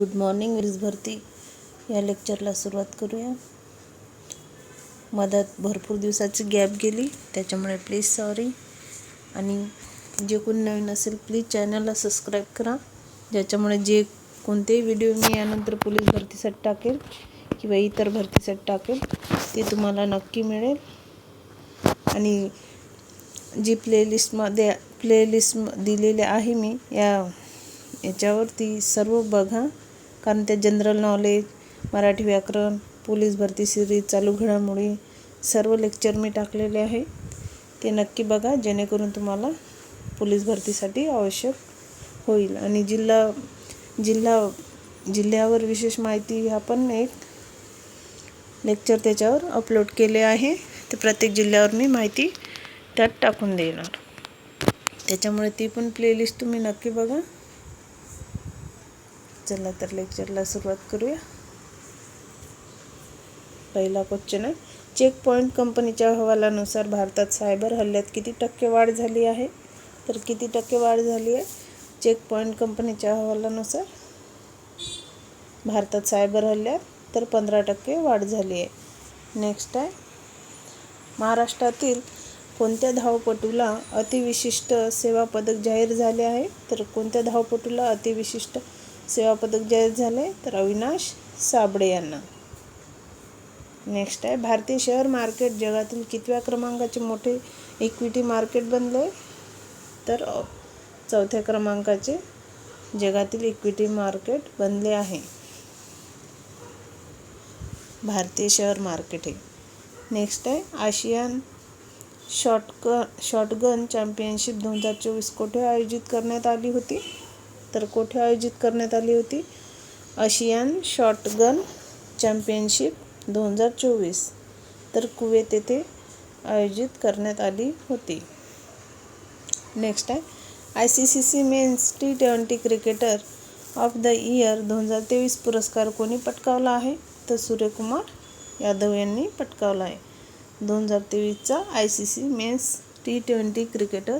Good morning वीज भरती या लेक्चरला सुरुवात करूया. मधात भरपूर दिवसाची गॅप गेली त्याच्यामुळे प्लीज सॉरी आणि जे कोणी नवीन असेल प्लीज चॅनलला सबस्क्राईब करा. ज्याच्यामुळे जे कोणतेही व्हिडिओ मी यानंतर पोलीस भरतीसाठी टाकेल किंवा इतर भरतीसाठी टाकेल ते तुम्हाला नक्की मिळेल. आणि जी प्लेलिस्टमध्ये प्लेलिस्ट दिलेले आहे मी या याच्यावरती सर्व बघा. कारण त्यात जनरल नॉलेज मराठी व्याकरण पोलीस भरती सिरीज चालू घडामोडी सर्व लेक्चर मी टाकलेले आहे. ते नक्की बघा जेणेकरून तुम्हाला पोलीस भरतीसाठी आवश्यक होईल. आणि जिल्हा जिल्हा जिल्ह्यावर विशेष माहिती आपण एक लेक्चर त्याच्यावर अपलोड केले आहे. तर प्रत्येक जिल्ह्यावर मी माहिती त्यात टाकून देणार. त्याच्यामुळे ती पण प्लेलिस्ट तुम्ही नक्की बघा. चला तर लेक्चरला सुरुवात करूया. पहिला क्वेश्चन आहे. चेक पॉईंट कंपनीच्या अहवालानुसार भारतात सायबर हल्ल्यात किती टक्के वाढ झाली आहे? तर किती टक्के वाढ झाली आहे? चेक पॉईंट कंपनीच्या अहवालानुसार भारतात सायबर हल्ल्यात तर पंधरा टक्के वाढ झाली आहे. नेक्स्ट आहे. महाराष्ट्रातील कोणत्या धावपटूला अतिविशिष्ट सेवा पदक जाहीर झाले आहे? तर कोणत्या धावपटूला अतिविशिष्ट सेवापदक जाहीर झाले तर अविनाश साबळे यांना. नेक्स्ट आहे भारतीय शेअर मार्केट जगातील कितव्या क्रमांकाचे मोठे इक्विटी मार्केट बनले? तर चौथ्या क्रमांकाचे जगातील इक्विटी मार्केट बनले आहे. भारतीय शेअर मार्केट हे. नेक्स्ट आहे आशियान शॉटक शॉटगन चॅम्पियनशिप दोन हजार चोवीस कोठे आयोजित करण्यात आली होती? तर कोठे आयोजित करण्यात आली होती? आशियान शॉटगन चॅम्पियनशिप दोन हजार चोवीस. तर कुवेत येथे आयोजित करण्यात आली होती. नेक्स्ट आहे. I C C C men's T twenty cricketer of the year दोन हजार तेवीस पुरस्कार कोणी पटकावला आहे? तर सूर्यकुमार यादव यांनी पटकावला आहे. दोन हजार तेवीसचा I C C men's T twenty cricketer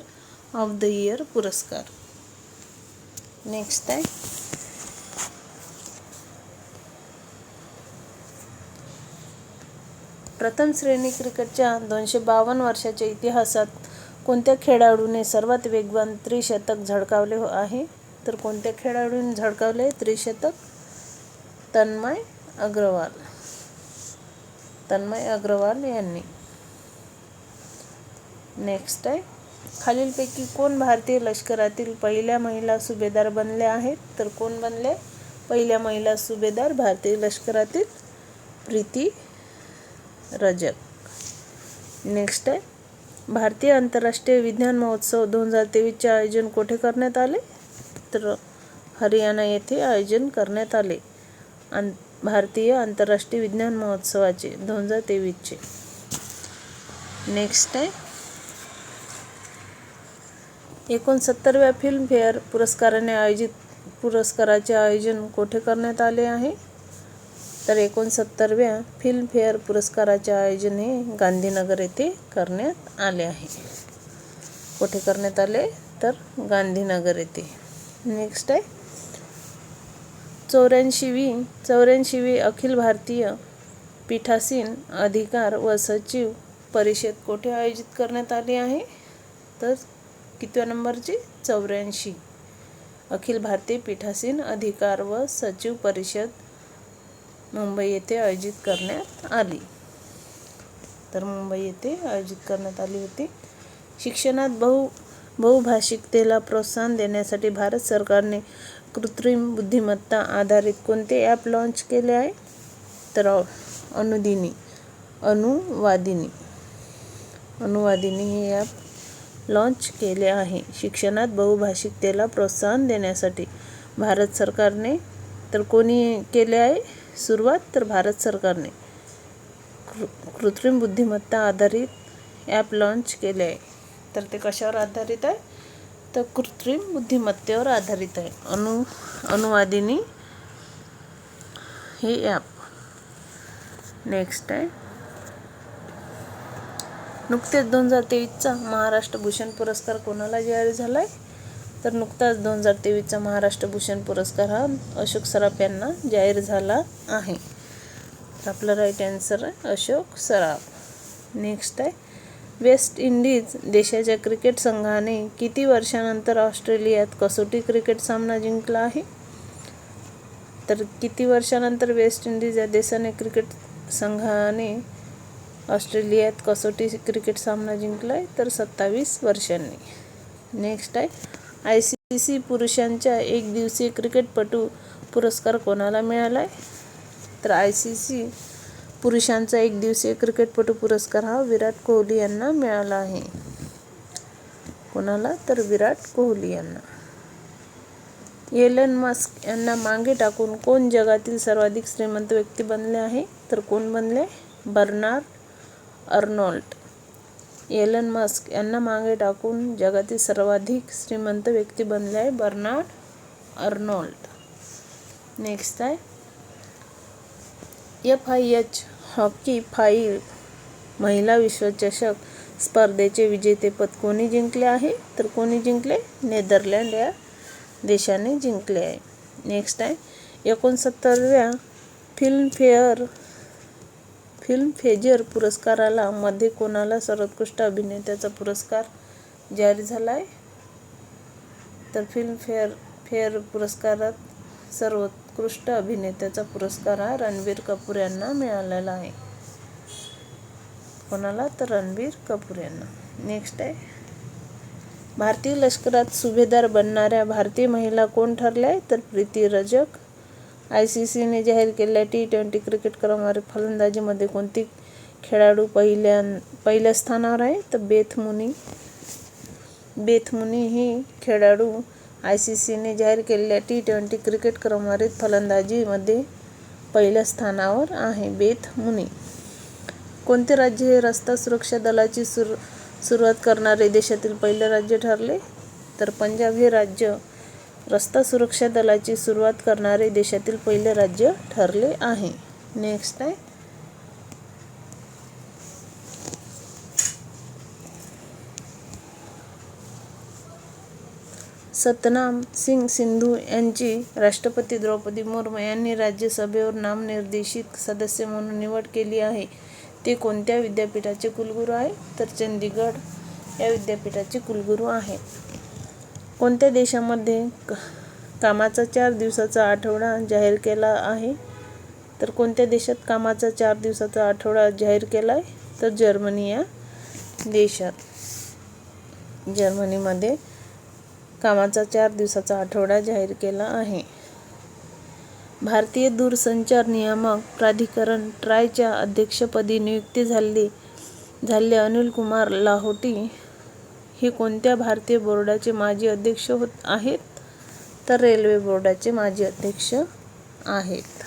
of the year पुरस्कार. नेक्स्ट आहे. प्रथम श्रेणी क्रिकेटच्या दोनशे बावन्न वर्षाच्या इतिहासात कोणत्या खेळाडूने सर्वात वेगवान त्रिशतक झळकावले हो- आहे? तर कोणत्या खेळाडूने झळकावले? त्रिशतक? तन्मय अग्रवाल. तन्मय अग्रवाल यांनी. नेक्स्ट आहे. खालीलपैकी कोण भारतीय लष्करातील पहिल्या महिला सुभेदार बनल्या आहेत? तर कोण बनले? पहिल्या महिला सुभेदार भारतीय लष्करातील प्रीती रजक. नेक्स्ट आहे. भारतीय आंतरराष्ट्रीय विज्ञान महोत्सव दोन हजार तेवीसचे आयोजन कोठे करण्यात आले? तर हरियाणा येथे आयोजन करण्यात आले. आं भारतीय आंतरराष्ट्रीय विज्ञान महोत्सवाचे दोन हजार तेवीसचे. नेक्स्ट आहे. एकोणसत्तरव्या फिल्मफेअर पुरस्काराने आयोजित पुरस्काराचे आयोजन कोठे करण्यात आले आहे? तर एकोणसत्तरव्या फिल्मफेअर पुरस्काराचे आयोजन हे गांधीनगर येथे करण्यात आले आहे. कोठे करण्यात आले? तर गांधीनगर येथे. नेक्स्ट आहे. चौऱ्याऐंशीवी चौऱ्याऐंशीवी अखिल भारतीय पीठासीन अधिकार व सचिव परिषद कोठे आयोजित करण्यात आली आहे? तर कितव्या नंबरची? चौऱ्याऐंशी. अखिल भारतीय पीठासीन अधिकार व सचिव परिषद मुंबई येथे आयोजित करण्यात आली. तर मुंबई येथे आयोजित करण्यात आली होती. शिक्षणात बहु बहुभाषिकतेला प्रोत्साहन देण्यासाठी भारत सरकारने कृत्रिम बुद्धिमत्ता आधारित कोणते ॲप लॉन्च केले आहे? तर अनुदिनी अनुवादिनी. अनुवादिनी हे ॲप लॉन्च केले आहे. शिक्षणात बहुभाषिकतेला प्रोत्साहन देण्यासाठी भारत सरकारने तर कोणी केले आहे? सुरुवात तर भारत सरकारने. कृ कृत्रिम बुद्धिमत्ता आधारित ॲप लॉन्च केले आहे. तर ते कशावर आधारित आहे? तर कृत्रिम बुद्धिमत्तेवर आधारित आहे. अनु अनुवादिनी हे ॲप नेक्स्ट आहे. नुकतेच दोन हजार तेवीसचा महाराष्ट्र भूषण पुरस्कार कोणाला जाहीर झाला आहे तर नुकताच दोन हजार तेवीसचा महाराष्ट्र भूषण पुरस्कार हा अशोक सराफ यांना जाहीर झाला आहे. तर आपलं राईट आन्सर आहे अशोक सराफ. नेक्स्ट आहे. वेस्ट इंडिज देशाच्या क्रिकेट संघाने किती वर्षानंतर ऑस्ट्रेलियात कसोटी क्रिकेट सामना जिंकला आहे? तर किती वर्षानंतर वेस्ट इंडिज या देशाने क्रिकेट संघाने ऑस्ट्रेलियात कसोटी क्रिकेट सामना जिंकला आहे तर सत्तावीस वर्षांनी. नेक्स्ट आहे. आय सी सी पुरुषांच्या एक दिवसीय क्रिकेटपटू पुरस्कार कोणाला मिळाला आहे तर आय सी सी पुरुषांचा एक दिवसीय क्रिकेटपटू पुरस्कार हा विराट कोहली यांना मिळाला आहे. कोणाला? तर विराट कोहली यांना. एलन मस्क यांना मागे टाकून कोण जगातील सर्वाधिक श्रीमंत व्यक्ती बनले आहे? तर कोण बनले? बर्नार्ड अर्नोल्ट एलन मस्क यांना मागे टाकून जगातील सर्वाधिक श्रीमंत व्यक्ती बनले आहे बर्नार्ड अर्नोल्ट नेक्स्ट आहे. एफ आय एच हॉकी फाईल महिला विश्वचषक स्पर्धेचे विजेतेपद कोणी जिंकले आहे? तर कोणी जिंकले? नेदरलँड या देशाने जिंकले आहे. नेक्स्ट आहे. एकोणसत्तरव्या फिल्मफेअर फिल्मफेअर पुरस्काराला मध्ये कोणाला सर्वोत्कृष्ट अभिनेत्याचा पुरस्कार जाहीर झाला आहे तर फिल्मफेअर फेअर पुरस्कारात सर्वोत्कृष्ट अभिनेत्याचा पुरस्कार हा रणबीर कपूर यांना मिळालेला आहे. कोणाला? तर रणबीर कपूर यांना. नेक्स्ट आहे. भारतीय लष्करात सुभेदार बनणाऱ्या भारतीय महिला कोण ठरल्या आहे तर प्रीती रजक आय सी सीने जाहीर केलेल्या टी ट्वेंटी क्रिकेट क्रमवारी फलंदाजीमध्ये कोणती खेळाडू पहिल्या पहिल्या स्थानावर आहे? तर बेथमुनी. बेथमुनी ही खेळाडू आय सी सीने जाहीर केलेल्या टी ट्वेंटी क्रिकेट क्रमवारीत फलंदाजीमध्ये पहिल्या स्थानावर आहे. बेथमुनी. कोणते राज्य हे रस्ता सुरक्षा दलाची सुर सुरुवात करणारे देशातील पहिले राज्य ठरले? तर पंजाब हे राज्य रस्ता सुरक्षा दलाची सुरुवात करणारे देशातील पहिले राज्य ठरले आहे. नेक्स्ट आहे. सतनाम सिंग सिंधू यांची राष्ट्रपती द्रौपदी मुर्मू यांनी राज्यसभेवर नामनिर्देशित सदस्य म्हणून निवड केली आहे. ते कोणत्या विद्यापीठाचे कुलगुरू आहे? तर चंदीगड या विद्यापीठाचे कुलगुरू आहेत कोणत्या देशामध्ये कामाचा चार दिवसाचा आठवडा जाहीर केला आहे? तर कोणत्या देशात कामाचा चार दिवसाचा आठवडा जाहीर केला आहे तर जर्मनी या देशात. जर्मनीमध्ये कामाचा चार दिवसाचा आठवडा जाहीर केला आहे. भारतीय दूरसंचार नियामक प्राधिकरण ट्रायच्या अध्यक्षपदी नियुक्ती झाली झाले अनिल कुमार लाहोटी हे कोणत्या भारतीय बोर्डाचे माजी अध्यक्ष होत आहेत? तर रेल्वे बोर्डाचे माजी अध्यक्ष आहेत.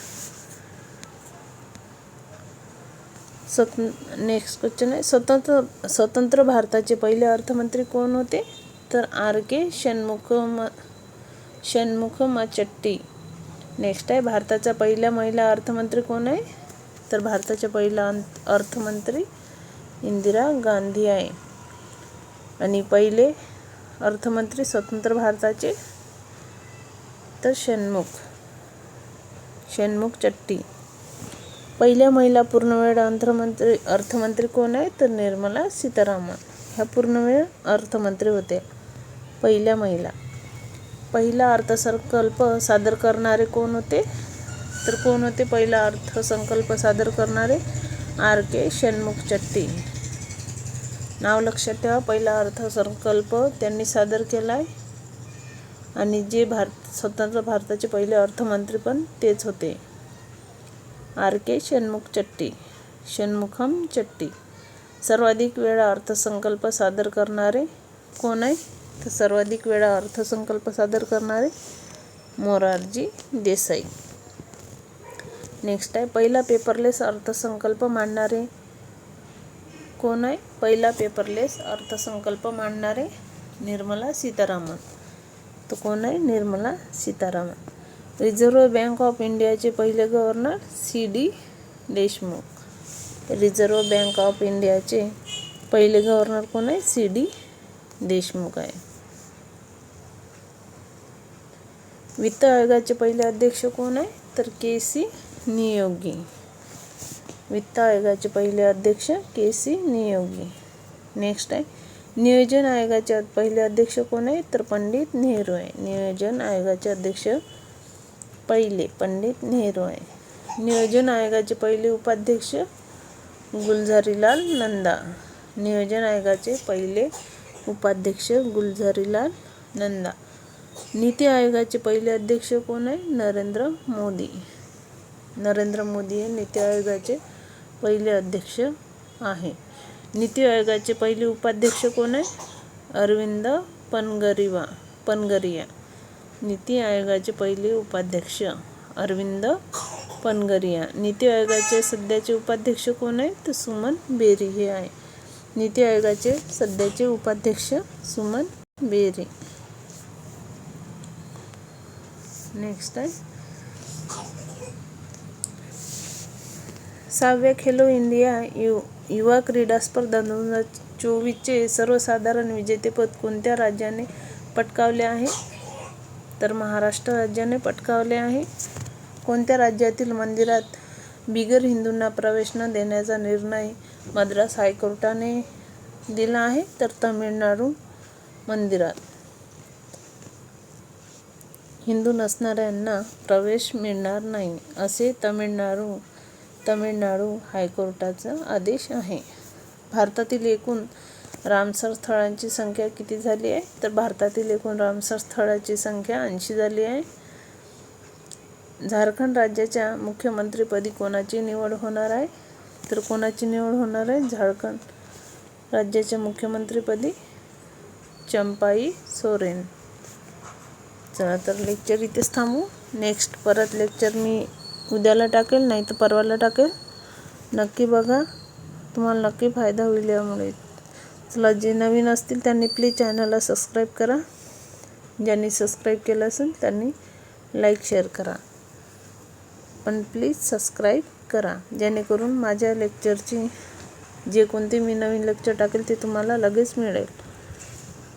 स्वत नेक्स्ट क्वेश्चन आहे. स्वतंत्र स्वतंत्र भारताचे पहिले अर्थमंत्री कोण होते? तर आर के षण्मुखम षण्मुखमचट्टी नेक्स्ट आहे. भारताच्या पहिल्या महिला अर्थमंत्री कोण आहे? तर भारताच्या पहिला अर्थमंत्री इंदिरा गांधी आहे. आणि पहिले अर्थमंत्री स्वतंत्र भारताचे तर षण्मुख. षण्मुख चट्टी. पहिल्या महिला पूर्णवेळ अर्थमंत्री अर्थमंत्री कोण आहे? तर निर्मला सीतारामन. ह्या पूर्णवेळ अर्थमंत्री होते. पहिल्या महिला. पहिला अर्थसंकल्प सादर करणारे कोण होते? तर कोण होते? पहिला अर्थसंकल्प सादर करणारे आर के षण्मुख चट्टी. नाव लक्षात ठेवा. पहिला अर्थसंकल्प त्यांनी सादर केला आहे आणि जे भारत स्वतंत्र भारताचे पहिले अर्थमंत्री पण तेच होते. R K Shanmukh Chetty. षण्मुखम Chetty. सर्वाधिक वेळा अर्थसंकल्प सादर करणारे कोण आहे? तर सर्वाधिक वेळा अर्थसंकल्प सादर करणारे मोरारजी देसाई. नेक्स्ट आहे पहिला पेपरलेस अर्थसंकल्प मांडणारे कोण आहे? पहिला पेपरलेस अर्थसंकल्प मांडणारे निर्मला सीतारामन. तो कोण आहे? Nirmala Sitharaman. Reserve bank of इंडियाचे पहिले governor C D Deshmukh. Reserve bank of इंडियाचे पहिले गव्हर्नर कोण आहे? सी डी देशमुख आहे. वित्त आयोगाचे पहिले अध्यक्ष कोण आहे? तर के सी नियोगी. वित्त आयोगाचे पहिले अध्यक्ष के सी नियोगी. नेक्स्ट आहे. नियोजन आयोगाचे पहिले अध्यक्ष कोण आहे? तर पंडित नेहरू आहे नियोजन आयोगाचे अध्यक्ष पहिले पंडित नेहरू आहे नियोजन आयोगाचे पहिले उपाध्यक्ष गुलझारीलाल नंदा. नियोजन आयोगाचे पहिले उपाध्यक्ष गुलझारीलाल नंदा. नीती आयोगाचे पहिले अध्यक्ष कोण आहे? नरेंद्र मोदी. नरेंद्र मोदी हे नीती आयोगाचे पहिले अध्यक्ष आहे. नीती आयोगाचे पहिले उपाध्यक्ष कोण आहे? अरविंद पनगरिवा पनगरिया. नीती आयोगाचे पहिले उपाध्यक्ष अरविंद पनगरिया. नीती आयोगाचे सध्याचे उपाध्यक्ष कोण आहे तर सुमन बेरी हे आहे. नीती आयोगाचे सध्याचे उपाध्यक्ष सुमन बेरी. नेक्स्ट आहे. सहाव्या खेलो इंडिया यु युवा क्रीडा स्पर्धा दोन हजार चोवीसचे सर्वसाधारण विजेतेपद कोणत्या राज्याने पटकावले आहे? तर महाराष्ट्र राज्याने पटकावले आहे. कोणत्या राज्यातील मंदिरात बिगर हिंदूंना प्रवेश न देण्याचा निर्णय मद्रास हायकोर्टाने दिला आहे? तर तमिळनाडू मंदिरात. हिंदू नसणाऱ्यांना प्रवेश मिळणार नाही असे तमिळनाडू तमिळनाडू हायकोर्टाचा आदेश आहे. भारतातील एकूण रामसर स्थळांची संख्या किती झाली आहे? तर भारतातील एकूण रामसर स्थळाची संख्या ऐंशी झाली आहे. झारखंड राज्याच्या मुख्यमंत्रीपदी कोणाची निवड होणार आहे? तर कोणाची निवड होणार आहे? झारखंड राज्याच्या मुख्यमंत्रीपदी चंपाई सोरेन. चला तर लेक्चर इथेच थांबू. नेक्स्ट परत लेक्चर मी उद्याला टाकेल नाही तर परवाला टाकेल. नक्की बघा तुम्हाला नक्की फायदा होईल यामुळे. चला जे नवीन असतील त्यांनी प्लीज चॅनलला सबस्क्राईब करा. ज्यांनी सबस्क्राईब केलं असेल त्यांनी लाईक शेअर करा. पण प्लीज सबस्क्राईब करा. जेणेकरून माझ्या लेक्चरची जे कोणते मी नवीन लेक्चर टाकेल ते तुम्हाला लगेच मिळेल.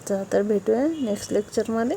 चला तर भेटूया नेक्स्ट लेक्चरमध्ये